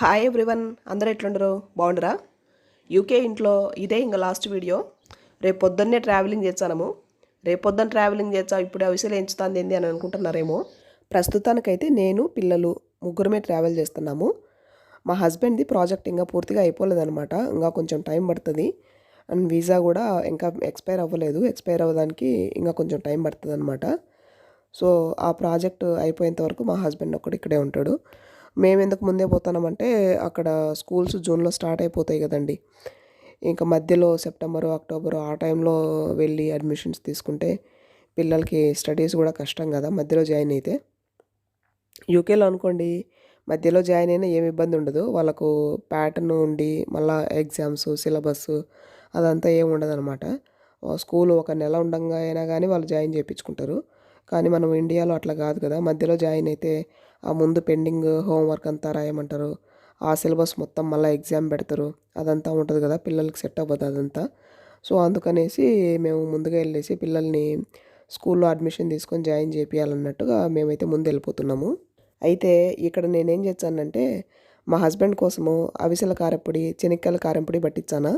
Hi everyone అందరు ఎట్లుండరు? బాగుండరా? UK ఇంట్లో ఇదే ఇంకా లాస్ట్ వీడియో రేపు పొద్దున్నే ట్రావెలింగ్ చేస్తాము రేపు పొద్దున్న ట్రావెలింగ్ చేస్తా ఇప్పుడు అవిసలు ఎంచుతుంది ఏంది అని అనుకుంటున్నారేమో. ప్రస్తుతానికైతే నేను పిల్లలు ముగ్గురమే ట్రావెల్ చేస్తున్నాము. మా హస్బెండ్ది ప్రాజెక్ట్ ఇంకా పూర్తిగా అయిపోలేదనమాట ఇంకా కొంచెం టైం పడుతుంది. అండ్ వీసా కూడా ఇంకా ఎక్స్పైర్ అవ్వలేదు. ఎక్స్పైర్ అవ్వడానికి ఇంకా కొంచెం టైం పడుతుంది అనమాట సో ఆ ప్రాజెక్ట్ అయిపోయేంత వరకు మా హస్బెండ్ ఒక్కడు ఇక్కడే ఉంటాడు. మేము ఎందుకు ముందే పోతున్నామంటే అక్కడ స్కూల్స్ జూన్లో స్టార్ట్ అయిపోతాయి కదండి. ఇంకా మధ్యలో సెప్టెంబర్ అక్టోబర్ ఆ టైంలో వెళ్ళి అడ్మిషన్స్ తీసుకుంటే పిల్లలకి స్టడీస్ కూడా కష్టం కదా మధ్యలో జాయిన్ అయితే. యూకేలో అనుకోండి మధ్యలో జాయిన్ అయినా ఏమి ఇబ్బంది ఉండదు. వాళ్ళకు ప్యాటర్న్ ఉండి మళ్ళీ ఎగ్జామ్స్ సిలబస్ అదంతా ఏమి ఉండదు అనమాట స్కూల్ ఒక నెల ఉండగా అయినా కానీ వాళ్ళు జాయిన్ చేయించుకుంటారు. కానీ మనం ఇండియాలో అట్లా కాదు కదా. మధ్యలో జాయిన్ అయితే ఆ ముందు పెండింగ్ హోంవర్క్ అంతా రాయమంటారు. ఆ సిలబస్ మొత్తం మళ్ళీ ఎగ్జామ్ పెడతారు. అదంతా ఉంటుంది కదా పిల్లలకి సెట్ అవ్వదు అదంతా. సో అందుకనేసి మేము ముందుగా వెళ్ళేసి పిల్లల్ని స్కూల్లో అడ్మిషన్ తీసుకొని జాయిన్ చేపియాలన్నట్టుగా మేమైతే ముందు వెళ్ళిపోతున్నాము. అయితే ఇక్కడ నేనేం చేశానంటే మా హస్బెండ్ కోసము అవిసెల కారపొడి చెనిక్కల కారంపొడి పట్టించాను.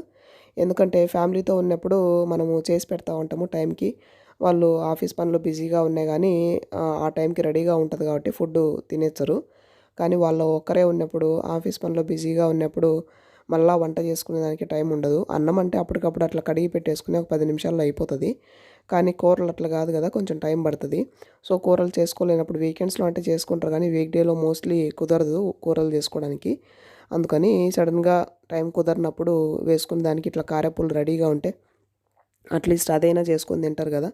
ఎందుకంటే ఫ్యామిలీతో ఉన్నప్పుడు మనము చేసి పెడతా ఉంటాము టైంకి. వాళ్ళు ఆఫీస్ పనులు బిజీగా ఉన్నాయి కానీ ఆ టైంకి రెడీగా ఉంటుంది కాబట్టి ఫుడ్ తినేస్తారు. కానీ వాళ్ళు ఒక్కరే ఉన్నప్పుడు ఆఫీస్ పనిలో బిజీగా ఉన్నప్పుడు మళ్ళీ వంట చేసుకునే దానికి టైం ఉండదు. అన్నం అంటే అప్పటికప్పుడు అట్లా కడిగి పెట్టేసుకుని ఒక పది నిమిషాల్లో అయిపోతుంది. కానీ కూరలు అట్లా కాదు కదా కొంచెం టైం పడుతుంది. సో కూరలు చేసుకోలేనప్పుడు వీకెండ్స్లో అంటే చేసుకుంటారు కానీ వీక్ డేలో మోస్ట్లీ కుదరదు కూరలు చేసుకోవడానికి. అందుకని సడన్గా టైం కుదరినప్పుడు వేసుకునే దానికి ఇట్లా కారపూలు రెడీగా ఉంటే అట్లీస్ట్ అదైనా చేసుకొని తింటారు కదా.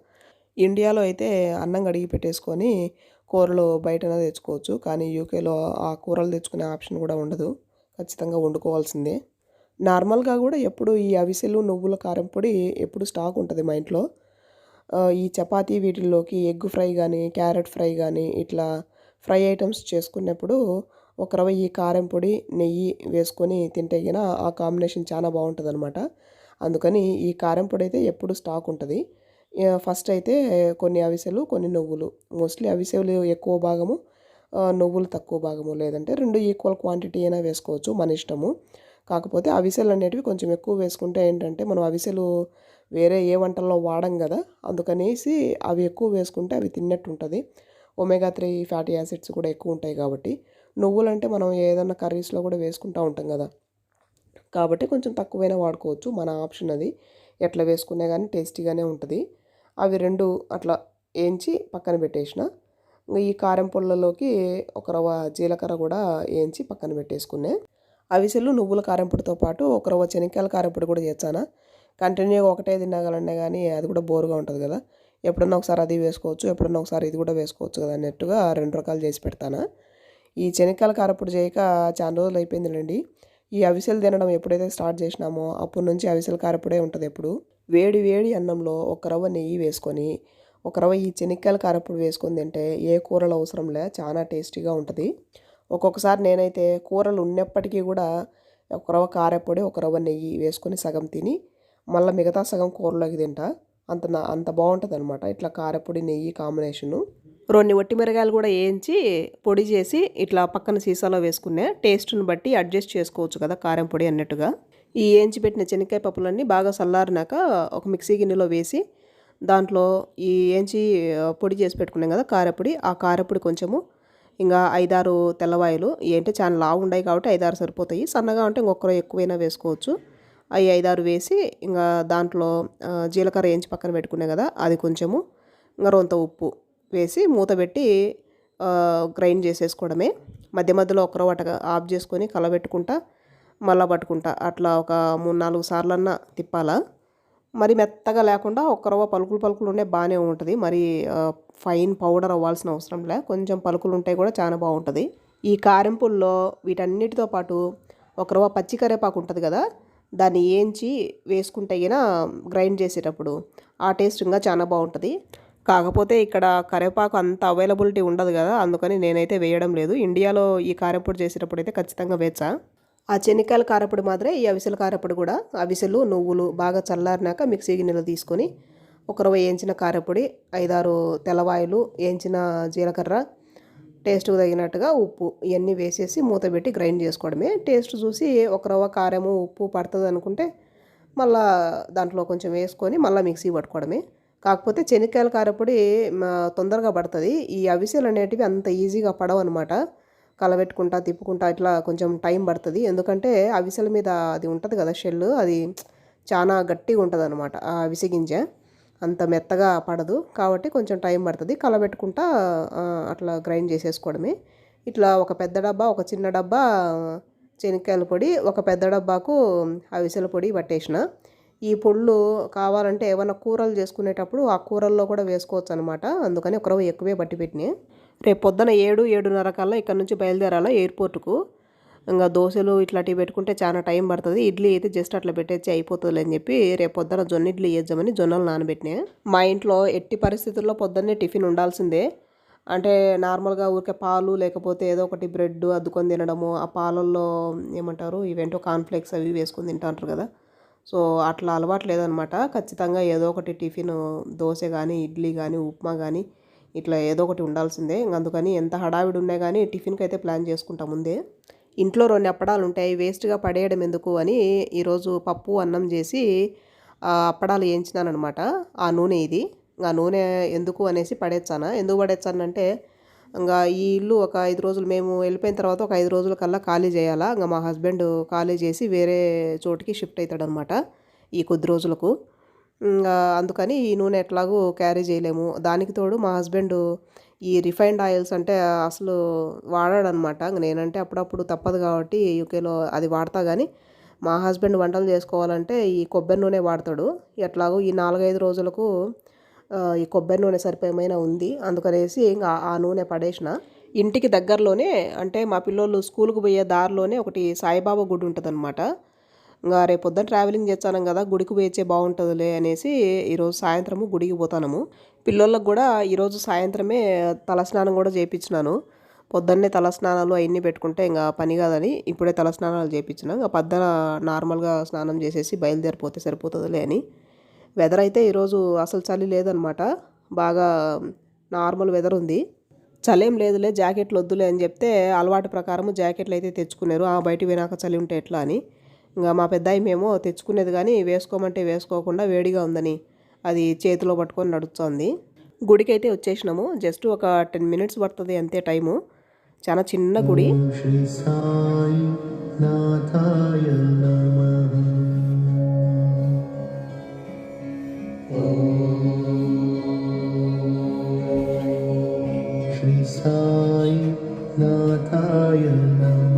ఇండియాలో అయితే అన్నం కడిగి పెట్టేసుకొని కూరలు బయటనే తెచ్చుకోవచ్చు. కానీ యూకేలో ఆ కూరలు తెచ్చుకునే ఆప్షన్ కూడా ఉండదు. ఖచ్చితంగా వండుకోవాల్సిందే. నార్మల్గా కూడా ఎప్పుడు ఈ అవిసెలు నువ్వుల కారం పొడి ఎప్పుడు స్టాక్ ఉంటుంది మా ఇంట్లో. ఈ చపాతీ వీటిల్లోకి ఎగ్ ఫ్రై కానీ క్యారెట్ ఫ్రై కానీ ఇట్లా ఫ్రై ఐటమ్స్ చేసుకున్నప్పుడు ఒక రవ్వ ఈ కారం పొడి నెయ్యి వేసుకొని తింటే గిన ఆ కాంబినేషన్ చాలా బాగుంటుంది అనమాట అందుకని ఈ కారం పొడి అయితే ఎప్పుడు స్టాక్ ఉంటుంది. ఫస్ట్ అయితే కొన్ని అవిసెలు కొన్ని నువ్వులు. మోస్ట్లీ అవిసెలు ఎక్కువ భాగము నువ్వులు తక్కువ భాగము. లేదంటే రెండు ఈక్వల్ క్వాంటిటీ అయినా వేసుకోవచ్చు మన ఇష్టము. కాకపోతే అవిసెలు అనేటివి కొంచెం ఎక్కువ వేసుకుంటే ఏంటంటే మనం అవిసెలు వేరే ఏ వంటల్లో వాడం కదా అందుకనేసి అవి ఎక్కువ వేసుకుంటే అవి తిన్నట్టు ఉంటుంది ఒమేగా త్రీ ఫ్యాటీ యాసిడ్స్ కూడా ఎక్కువ ఉంటాయి కాబట్టి. నువ్వులు అంటే మనం ఏదన్నా కర్రీస్లో కూడా వేసుకుంటూ ఉంటాం కదా. కాబట్టి కొంచెం తక్కువైనా వాడుకోవచ్చు మన ఆప్షన్ అది. ఎట్లా వేసుకునే కానీ టేస్టీగానే ఉంటుంది. అవి రెండు అట్లా వేయించి పక్కన పెట్టేసిన. ఈ కారం పొళ్ళలోకి ఒక రవ్వ జీలకర్ర కూడా వేయించి పక్కన పెట్టేసుకునే అవిసెలు నువ్వుల కారంపొడితో పాటు ఒక రవ్వ శనక్కాయల కారంపొడి కూడా చేస్తాను. కంటిన్యూగా ఒకటే తినగలనే కానీ అది కూడా బోరుగా ఉంటుంది కదా. ఎప్పుడన్నా ఒకసారి అది వేసుకోవచ్చు ఎప్పుడన్నా ఒకసారి ఇది కూడా వేసుకోవచ్చు కదా అన్నట్టుగా రెండు రకాలు చేసి పెడతాను. ఈ శనక్కాయల కారపొడి చేయక చాలా రోజులు అయిపోయిందిలేండి ఈ అవిసెలు తినడం ఎప్పుడైతే స్టార్ట్ చేసినామో అప్పటి నుంచి అవిసెల కారపొడే ఉంటుంది ఎప్పుడు. వేడి వేడి అన్నంలో ఒక రవ్వ నెయ్యి వేసుకొని ఒక రవ్వ ఈ శనక్కాయల కారపొడి వేసుకొని తింటే ఏ కూరలు అవసరం లే చాలా టేస్టీగా ఉంటుంది. ఒక్కొక్కసారి నేనైతే కూరలు ఉన్నప్పటికీ కూడా ఒక రవ్వ కారపొడి ఒక రవ్వ నెయ్యి వేసుకొని సగం తిని మళ్ళీ మిగతా సగం కూరలోకి తింటా. అంత అంత బాగుంటుంది అనమాట ఇట్లా కారపొడి నెయ్యి కాంబినేషను. రెండు వట్టి మిరగాయలు కూడా వేయించి పొడి చేసి ఇట్లా పక్కన సీసాలో వేసుకునే టేస్ట్ని బట్టి అడ్జస్ట్ చేసుకోవచ్చు కదా కారం పొడి అన్నట్టుగా. ఈ వేయించి పెట్టిన శనక్కాయ పప్పులన్నీ బాగా చల్లారినాక ఒక మిక్సీ గిన్నెలో వేసి దాంట్లో ఈ వేయించి పొడి చేసి పెట్టుకున్నాం కదా కారపొడి ఆ కారపొడి కొంచెము ఇంకా ఐదారు తెల్లవాయలు ఏంటంటే చాలా లావు ఉన్నాయి కాబట్టి ఐదారు సరిపోతాయి. సన్నగా ఉంటే ఇంకొకరు ఎక్కువైనా వేసుకోవచ్చు. అవి ఐదారు వేసి ఇంకా దాంట్లో జీలకర్ర వేయించి పక్కన పెట్టుకున్నాం కదా అది కొంచెము ఇంకా రొంత ఉప్పు. వేసి మూత పెట్టి గ్రైండ్ చేసేసుకోవడమే. మధ్య మధ్యలో ఒకరో వాట ఆఫ్ చేసుకొని కలబెట్టుకుంటా మళ్ళా పట్టుకుంటా. అట్లా ఒక మూడు నాలుగు సార్లన్నా తిప్పాలా. మరి మెత్తగా లేకుండా ఒక్కరవ పలుకులు పలుకులు ఉండే బాగానే ఉంటుంది. మరి ఫైన్ పౌడర్ అవ్వాల్సిన అవసరం లే. కొంచెం పలుకులు ఉంటాయి కూడా చాలా బాగుంటుంది. ఈ కారెంపుల్లో వీటన్నిటితో పాటు ఒకరవ పచ్చి కరేపాకు ఉంటుంది కదా దాన్ని వేయించి వేసుకుంటే అయినా గ్రైండ్ చేసేటప్పుడు ఆ టేస్ట్ ఇంకా చాలా బాగుంటుంది. కాకపోతే ఇక్కడ కరివేపాకు అంత అవైలబిలిటీ ఉండదు కదా అందుకని నేనైతే వేయడం లేదు. ఇండియాలో ఈ కారపొడి చేసేటప్పుడు అయితే ఖచ్చితంగా వేచా ఆ చెనిక్కాయల కారపొడి మాత్రమే ఈ అవిసెల కారపొడి కూడా. అవిసెలు నువ్వులు బాగా చల్లారినాక మిక్సీ గిన్నెలు తీసుకొని ఒక రవ్వ వేయించిన కారపొడి ఐదారు తెల్లవాయలు వేయించిన జీలకర్ర టేస్ట్ తగినట్టుగా ఉప్పు ఇవన్నీ వేసేసి మూత పెట్టి గ్రైండ్ చేసుకోవడమే. టేస్ట్ చూసి ఒక రవ్వ కారము ఉప్పు పడుతుంది అనుకుంటే మళ్ళీ దాంట్లో కొంచెం వేసుకొని మళ్ళీ మిక్సీ పట్టుకోవడమే. కాకపోతే శనక్కాయల కారపొడి తొందరగా పడుతుంది. ఈ అవిసెలు అనేటివి అంత ఈజీగా పడవు అనమాట కలబెట్టుకుంటా తిప్పుకుంటా ఇట్లా కొంచెం టైం పడుతుంది. ఎందుకంటే అవిసెల మీద అది ఉంటుంది కదా షెల్ అది చాలా గట్టిగా ఉంటుంది అనమాట ఆ అవిసె గింజ. అంత మెత్తగా పడదు. కాబట్టి కొంచెం టైం పడుతుంది. కలబెట్టుకుంటా అట్లా గ్రైండ్ చేసేసుకోవడమే. ఇట్లా ఒక పెద్ద డబ్బా ఒక చిన్న డబ్బా శనక్కాయల పొడి ఒక పెద్ద డబ్బాకు అవిసెల పొడి పట్టేసిన. ఈ పొళ్ళు కావాలంటే ఏమైనా కూరలు చేసుకునేటప్పుడు ఆ కూరల్లో కూడా వేసుకోవచ్చు అనమాట అందుకని ఒకరవ ఎక్కువే పట్టి పెట్టినాయి రేపు పొద్దున ఏడు ఏడున్నర కల్లా ఇక్కడ నుంచి బయలుదేరాలా ఎయిర్పోర్ట్కు. ఇంకా దోశలు ఇట్లాంటివి పెట్టుకుంటే చాలా టైం పడుతుంది. ఇడ్లీ అయితే జస్ట్ అట్లా పెట్టేసి అయిపోతుంది అని చెప్పి రేపు పొద్దున జొన్న ఇడ్లీ వేద్దామని జొన్నలు నానబెట్టినా. మా ఇంట్లో ఎట్టి పరిస్థితుల్లో పొద్దున్నే టిఫిన్ ఉండాల్సిందే. అంటే నార్మల్గా ఊరికే పాలు లేకపోతే ఏదో ఒకటి బ్రెడ్ అద్దుకొని తినడము ఆ పాలల్లో ఏమంటారు ఇవేంటో కాన్ఫ్లెక్స్ అవి వేసుకొని తింటాంటారు కదా. సో అట్లా అలవాటు లేదనమాట. ఖచ్చితంగా ఏదో ఒకటి టిఫిన్ దోశ కానీ ఇడ్లీ కానీ ఉప్మా కానీ ఇట్లా ఏదో ఒకటి ఉండాల్సిందే. అందుకని ఎంత హడావిడి ఉన్నా కానీ టిఫిన్కి అయితే ప్లాన్ చేసుకుంటాం ముందే. ఇంట్లో రెండు అప్పడాలు ఉంటాయి వేస్ట్గా పడేయడం ఎందుకు అని ఈరోజు పప్పు అన్నం చేసి అప్పడాలు వేయించినానమాట ఆ నూనె ఇది. ఆ నూనె ఎందుకు అనేసి పడేచ్చానా? ఎందుకు పడేచ్చానంటే ఇంకా ఈ ఇల్లు ఒక ఐదు రోజులు మేము వెళ్ళిపోయిన తర్వాత ఒక ఐదు రోజుల కల్లా ఖాళీ చేయాలా? ఇంకా మా హస్బెండ్ ఖాళీ చేసి వేరే చోటికి షిఫ్ట్ అవుతాడనమాట ఈ కొద్ది రోజులకు. ఇంకా అందుకని ఈ నూనె ఎట్లాగూ క్యారీ చేయలేము. దానికి తోడు మా హస్బెండ్ ఈ రిఫైన్డ్ ఆయిల్స్ అంటే అసలు వాడాడనమాట ఇంక నేనంటే అప్పుడప్పుడు తప్పదు కాబట్టి యూకేలో అది వాడతా కానీ మా హస్బెండ్ వంటలు చేసుకోవాలంటే ఈ కొబ్బరి నూనె వాడతాడు. ఎట్లాగో ఈ నాలుగైదు రోజులకు ఈ కొబ్బరి నూనె సరిపోయేమైనా ఉంది. అందుకనేసి ఇంకా ఆ నూనె పడేసిన. ఇంటికి దగ్గరలోనే అంటే మా పిల్లోళ్ళు స్కూల్కి పోయే దారిలోనే ఒకటి సాయిబాబా గుడి ఉంటుంది అనమాట ఇంకా రేపు ట్రావెలింగ్ చేస్తాను కదా గుడికి పోయిచ్చే బాగుంటుందిలే అనేసి ఈరోజు సాయంత్రము గుడికి పోతాము పిల్లోళ్ళకి కూడా ఈరోజు సాయంత్రమే తలస్నానం కూడా చేయించినాను పొద్దున్నే తలస్నానాలు అవన్నీ పెట్టుకుంటే ఇంకా పని కాదని ఇప్పుడే తలస్నానాలు చేయించిన ఇంకా పద్దన నార్మల్గా స్నానం చేసేసి బయలుదేరిపోతే సరిపోతుందిలే అని. వెదర్ అయితే ఈరోజు అసలు చలి లేదనమాట. బాగా నార్మల్ వెదర్ ఉంది. చలేం లేదులే జాకెట్లు వద్దులే అని చెప్తే అలవాటు ప్రకారం జాకెట్లు అయితే తెచ్చుకున్నారు. ఆ బయట వినాక చలి ఉంటే ఎట్లా అని. ఇంకా మా పెద్దాయి మేము తెచ్చుకునేది కానీ వేసుకోమంటే వేసుకోకుండా వేడిగా ఉందని అది చేతిలో పట్టుకొని నడుస్తుంది. గుడికి అయితే వచ్చేసినాము. జస్ట్ ఒక టెన్ మినిట్స్ పడుతుంది అంతే టైము. చాలా చిన్న గుడి. సాయి నాథాయ నమ.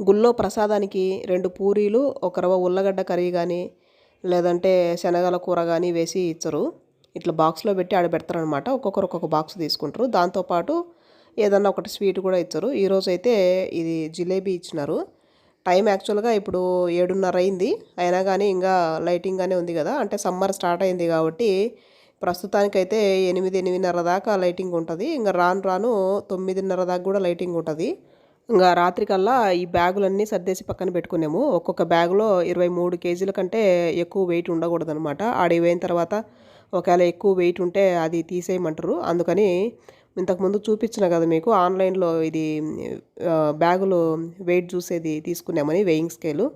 గుళ్ళో ప్రసాదానికి రెండు పూరీలు ఒక రవ ఉల్లగడ్డ కర్రీ కానీ లేదంటే శనగల కూర కానీ వేసి ఇచ్చరు. ఇట్లా బాక్స్లో పెట్టి ఆడబెడతారనమాట ఒక్కొక్కరు ఒక్కొక్క బాక్స్ తీసుకుంటారు. దాంతోపాటు ఏదన్నా ఒకటి స్వీట్ కూడా ఇచ్చారు. ఈరోజు అయితే ఇది జిలేబీ ఇచ్చినారు. టైం యాక్చువల్గా ఇప్పుడు ఏడున్నర అయింది. అయినా కానీ ఇంకా లైటింగ్గానే ఉంది కదా. అంటే సమ్మర్ స్టార్ట్ అయింది కాబట్టి ప్రస్తుతానికైతే ఎనిమిది ఎనిమిదిన్నర దాకా లైటింగ్ ఉంటుంది. ఇంకా రాను రాను తొమ్మిదిన్నర దాకా కూడా లైటింగ్ ఉంటుంది. ఇంకా రాత్రికల్లా ఈ బ్యాగులన్నీ సర్దేసి పక్కన పెట్టుకున్నాము. ఒక్కొక్క బ్యాగులో ఇరవై మూడు కేజీల కంటే ఎక్కువ వెయిట్ ఉండకూడదు అనమాట ఆడిపోయిన తర్వాత ఒకవేళ ఎక్కువ వెయిట్ ఉంటే అది తీసేయమంటారు. అందుకని ఇంతకుముందు చూపించిన కదా మీకు ఆన్లైన్లో ఇది బ్యాగులు వెయిట్ చూసేది తీసుకున్నామని వెయింగ్ స్కేలు.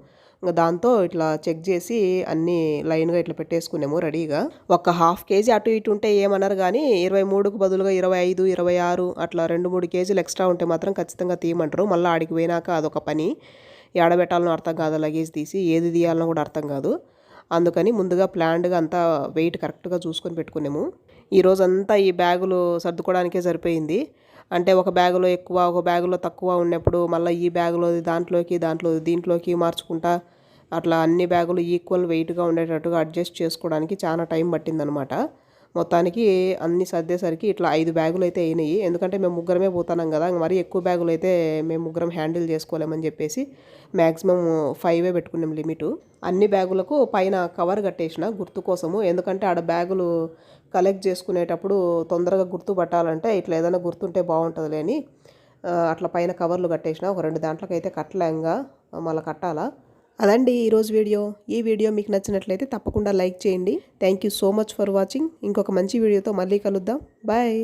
ఇంకా దాంతో ఇట్లా చెక్ చేసి అన్నీ లైన్గా ఇట్లా పెట్టేసుకున్నాము రెడీగా. ఒక హాఫ్ కేజీ అటు ఇటు ఉంటే ఏమన్నారు కానీ ఇరవై మూడుకు బదులుగా ఇరవై ఐదు ఇరవై ఆరు అట్లా రెండు మూడు కేజీలు ఎక్స్ట్రా ఉంటే మాత్రం ఖచ్చితంగా తీయమంటారు. మళ్ళీ ఆడికి పోయినాక అదొక పని. ఏడబెట్టాలనో అర్థం కాదు లగేజ్ తీసి ఏది తీయాలనో కూడా అర్థం కాదు. అందుకని ముందుగా ప్లాన్డ్గా అంతా వెయిట్ కరెక్ట్గా చూసుకొని పెట్టుకున్నాము. ఈ ఈ బ్యాగులు సర్దుకోవడానికే సరిపోయింది. అంటే ఒక బ్యాగులో ఎక్కువ ఒక బ్యాగులో తక్కువ ఉన్నప్పుడు మళ్ళీ ఈ బ్యాగులో దాంట్లోకి దాంట్లో దీంట్లోకి మార్చుకుంటా అట్లా అన్ని బ్యాగులు ఈక్వల్ వెయిట్గా ఉండేటట్టుగా అడ్జస్ట్ చేసుకోవడానికి చాలా టైం పట్టిందనమాట. మొత్తానికి అన్ని సర్దేసరికి ఇట్లా ఐదు బ్యాగులు అయితే అయినాయి. ఎందుకంటే మేము ముగ్గురమే పోతున్నాం కదా మరి మరీ ఎక్కువ బ్యాగులు అయితే మేము ముగ్గురం హ్యాండిల్ చేసుకోలేమని చెప్పేసి మ్యాక్సిమం ఫైవే పెట్టుకున్నాం లిమిటు. అన్ని బ్యాగులకు పైన కవర్ కట్టేసిన గుర్తు కోసము. ఎందుకంటే ఆడ బ్యాగులు కలెక్ట్ చేసుకునేటప్పుడు తొందరగా గుర్తు పట్టాలంటే ఇట్లా ఏదైనా గుర్తుంటే బాగుంటుంది లేని అట్లా పైన కవర్లు కట్టేసిన. ఒక రెండు దాంట్లోకి అయితే కట్టలేంగా మళ్ళీ కట్టాలా? అదండి ఈరోజు వీడియో. ఈ వీడియో మీకు నచ్చినట్లయితే తప్పకుండా లైక్ చేయండి. Thank you so much for watching ఇంకొక మంచి వీడియోతో మళ్ళీ కలుద్దాం. బాయ్